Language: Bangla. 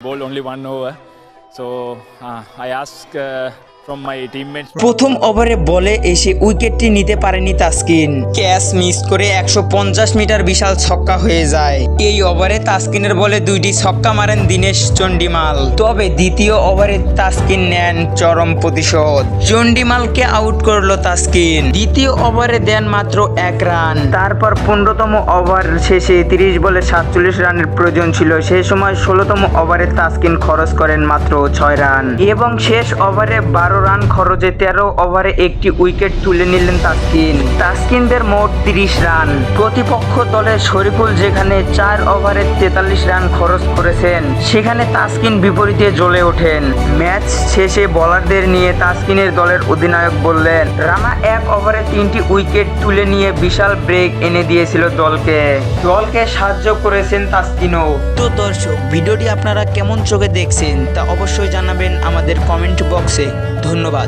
bowled only one over. So uh, I asked uh. প্রথম ওভারে বলে এসে উইকেটটি নিতে পারেনি তাসকিন। ক্যাচ মিস করে একশো পঞ্চাশ মিটার বিশাল ছক্কা হয়ে যায়। এই ওভারে তাসকিনের বলে দুইটি ছক্কা মারেন দীনেশ চন্ডিমাল। তবে দ্বিতীয় ওভারে তাসকিন নেন চরম প্রতিশোধ। চন্ডিমালকে আউট করল তাসকিন। দ্বিতীয় ওভারে দেন মাত্র এক রান। তারপর পনেরোতম ওভার শেষে তিরিশ বলে সাতচল্লিশ রানের প্রয়োজন ছিল। সেই সময় ষোলোতম ওভারে তাসকিন খরচ করেন মাত্র ছয় রান। এবং শেষ ওভারে বারো রান খরচে তেরো ওভারে একটি উইকেট তুলে নিলেন তাসকিন। তাসকিনদের মোট তিরিশ রান। প্রতিপক্ষ দলের শরীফুল যেখানে চার ওভারে তেতাল্লিশ রান খরচ করেছেন, সেখানে তাসকিন বিপরীতে জ্বলে ওঠেন। ম্যাচ শেষে বোলারদের নিয়ে তাসকিনের দলের অধিনায়ক বললেন রানা এক ওভারে তিনটি উইকেট তুলে নিয়ে বিশাল ব্রেক এনে দিয়েছিল দলকে। দলকে সাহায্য করেছেন তাসকিনও। তো দর্শক, ভিডিওটি আপনারা কেমন চোখে দেখছেন তা অবশ্যই জানাবেন আমাদের কমেন্ট বক্সে। ধন্যবাদ।